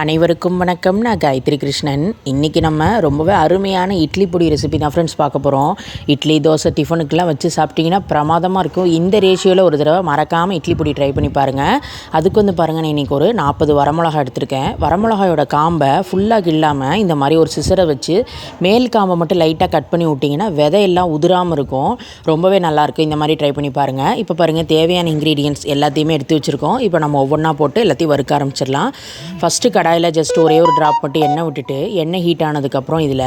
அனைவருக்கும் வணக்கம். நான் காயத்ரி கிருஷ்ணன். இன்றைக்கி நம்ம ரொம்பவே அருமையான இட்லி பொடி ரெசிபி தான் ஃப்ரெண்ட்ஸ் பார்க்க போகிறோம் இட்லி தோசை டிஃபனுக்கெலாம் வச்சு சாப்பிட்டிங்கன்னா பிரமாதமாக இருக்கும். இந்த ரேஷியோவில் ஒரு தடவை மறக்காமல் இட்லி பொடி ட்ரை பண்ணி பாருங்கள் அதுக்கு வந்து பாருங்கள் நான் இன்றைக்கி ஒரு நாற்பது வரமிளகா எடுத்திருக்கேன். வரமிளகாயோட காம்பை ஃபுல்லாக இல்லாமல் இந்த மாதிரி ஒரு சிசரை வச்சு மேல் காம்பை மட்டும் லைட்டாக கட் பண்ணி விட்டிங்கன்னா விதையெல்லாம் உதிராமல் இருக்கும். ரொம்பவே நல்லாயிருக்கும் இந்த மாதிரி ட்ரை பண்ணி பாருங்கள் இப்போ பாருங்கள் தேவையான இன்க்ரீடியன்ஸ் எல்லாத்தையுமே எடுத்து வச்சுருக்கோம். இப்போ நம்ம ஒவ்வொன்றா போட்டு எல்லாத்தையும் வறுக்க ஆரம்பிச்சிடலாம். ஃபஸ்ட்டு கடை கடாயில் ஜஸ்ட் ஒரே ஒரு ட்ராப் மட்டும் எண்ணெய் விட்டுட்டு எண்ணெய் ஹீட் ஆனதுக்கப்புறம் இதில்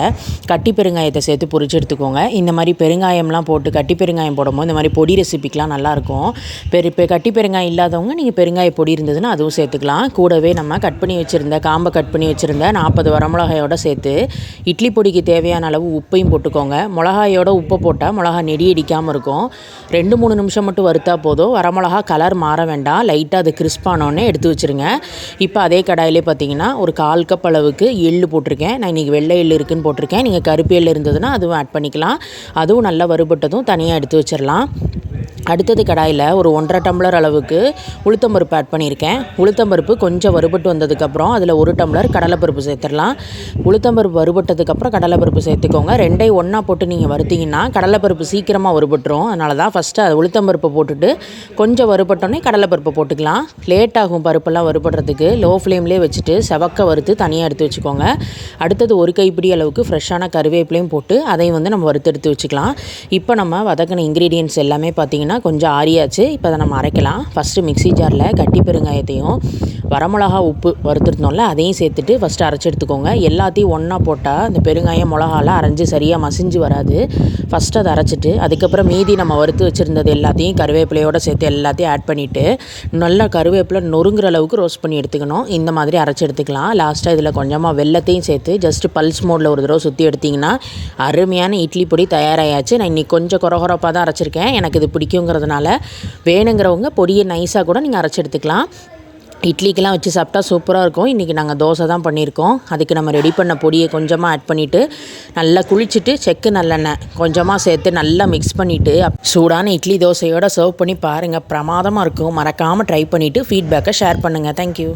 கட்டி பெருங்காயத்தை சேர்த்து பொரிச்சு எடுத்துக்கோங்க. இந்த மாதிரி பெருங்காயம்லாம் போட்டு கட்டி பெருங்காயம் போடும்போது இந்த மாதிரி பொடி ரெசிபிக்கெலாம் நல்லாயிருக்கும். பெரு இப்போ கட்டி பெருங்காயம் இல்லாதவங்க நீங்கள் பெருங்காய பொடி இருந்ததுன்னா அதுவும் சேர்த்துக்கலாம். கூடவே நம்ம கட் பண்ணி வச்சுருந்த காம்பை கட் பண்ணி வச்சுருந்த நாற்பது வரமிளகாயோட சேர்த்து இட்லி பொடிக்கு தேவையான அளவு உப்பையும் போட்டுக்கோங்க. மிளகாயோட உப்பை போட்டால் மிளகா நெடி அடிக்காமல் இருக்கும். ரெண்டு மூணு நிமிஷம் மட்டும் வறுத்தா போதும். வரமிளகா கலர் மாற வேண்டாம். லைட்டாக அது கிறிஸ்பானோடனே எடுத்து வச்சுருங்க. இப்போ அதே கடாயிலே பார்த்தீங்கன்னா ஒரு கால் கப் அளவுக்கு எள்ளு போட்டிருக்கேன். நான் இன்றைக்கி வெள்ளை எள்ளு இருக்குன்னு போட்டிருக்கேன். நீங்கள் கருப்பு எள்ளு இருந்ததுன்னா அதுவும் ஆட் பண்ணிக்கலாம். அதுவும் நல்லா வறுபட்டதும் தனியாக எடுத்து வச்சிடலாம் அடுத்தது கடாயில் ஒரு ஒன்றரை டம்ளர் அளவுக்கு உளுத்தம்பருப்பு ஆட் பண்ணியிருக்கேன். உளுத்தம்பருப்பு கொஞ்சம் வறுபட்டு வந்ததுக்கப்புறம் அதில் ஒரு டம்ளர் கடலைப்பருப்பு சேர்த்துடலாம். உளுத்தம்பருப்பு வறுபட்டதுக்கப்புறம் கடலைப்பருப்பு சேர்த்துக்கோங்க. ரெண்டையும் ஒன்றா போட்டு நீங்கள் வறுத்தீங்கன்னா கடலைப்பருப்பு சீக்கிரமாக வறுபட்டுரும். அதனால தான் ஃபஸ்ட்டு அது உளுத்தம்பருப்பு போட்டுட்டு கொஞ்சம் வறுபட்டோன்னே கடலைப்பருப்பு போட்டுக்கலாம். லேட் ஆகும் பருப்பெல்லாம் வறுபடுறதுக்கு. லோ ஃப்ளேம்லேயே வச்சுட்டு செவக்க வறுத்து தனியாக எடுத்து வச்சுக்கோங்க. அடுத்தது ஒரு கைப்பிடி அளவுக்கு ஃப்ரெஷ்ஷான கருவேப்பிலையும் போட்டு அதையும் வந்து நம்ம வறுத்து எடுத்து வச்சுக்கலாம். இப்போ நம்ம வதக்கின இன்க்ரீடியன்ஸ் எல்லாமே பார்த்திங்கன்னா பார்த்திங்கன்னா கொஞ்சம் ஆறியாச்சு. இப்போ அதை நம்ம அரைக்கலாம். ஃபஸ்ட்டு மிக்சி ஜாரில் கட்டி பெருங்காயத்தையும் வரமிளகா உப்பு வறுத்துருந்தோம்ல அதையும் சேர்த்துட்டு ஃபஸ்ட்டு அரைச்சி எடுத்துக்கோங்க. எல்லாத்தையும் ஒன்றா போட்டால் அந்த பெருங்காயம் மிளகாலாம் அரைஞ்சி சரியாக மசிஞ்சு வராது. ஃபஸ்ட்டு அதை அரைச்சிட்டு அதுக்கப்புறம் மீதி நம்ம வறுத்து வச்சுருந்தது எல்லாத்தையும் கருவேப்பிலையோடு சேர்த்து எல்லாத்தையும் ஆட் பண்ணிவிட்டு நல்லா கருவேப்பிலை நொறுங்குற அளவுக்கு ரோஸ்ட் பண்ணி எடுத்துக்கணும். இந்த மாதிரி அரைச்சி எடுத்துக்கலாம். லாஸ்ட்டாக இதில் கொஞ்சமாக வெள்ளத்தையும் சேர்த்து ஜஸ்ட்டு பல்ஸ் மோடில் ஒரு தடவை சுற்றி எடுத்திங்கன்னா அருமையான இட்லி பொடி தயாராகியாச்சு நான் இன்றைக்கி கொஞ்சம் குறகுறப்பாக தான் அரைச்சிருக்கேன். எனக்கு இது பிடிக்கும் பொடியுங்கிறதுனால வேணுங்கிறவங்க பொடியை நைஸாக கூட நீங்கள் அரைச்சி எடுத்துக்கலாம். இட்லிக்கெலாம் வச்சு சாப்பிட்டா சூப்பராக இருக்கும். இன்றைக்கி நாங்கள் தோசை தான் பண்ணியிருக்கோம். அதுக்கு நம்ம ரெடி பண்ண பொடியை கொஞ்சமாக ஆட் பண்ணிவிட்டு நல்லா குளிச்சுட்டு செக்கு நல்லெண்ணெய் கொஞ்சமாக சேர்த்து நல்லா மிக்ஸ் பண்ணிவிட்டு சூடான இட்லி தோசையோடு சர்வ் பண்ணி பாருங்கள் பிரமாதமாக இருக்கும். மறக்காமல் ட்ரை பண்ணிவிட்டு ஃபீட்பேக்கை ஷேர் பண்ணுங்கள் தேங்க்யூ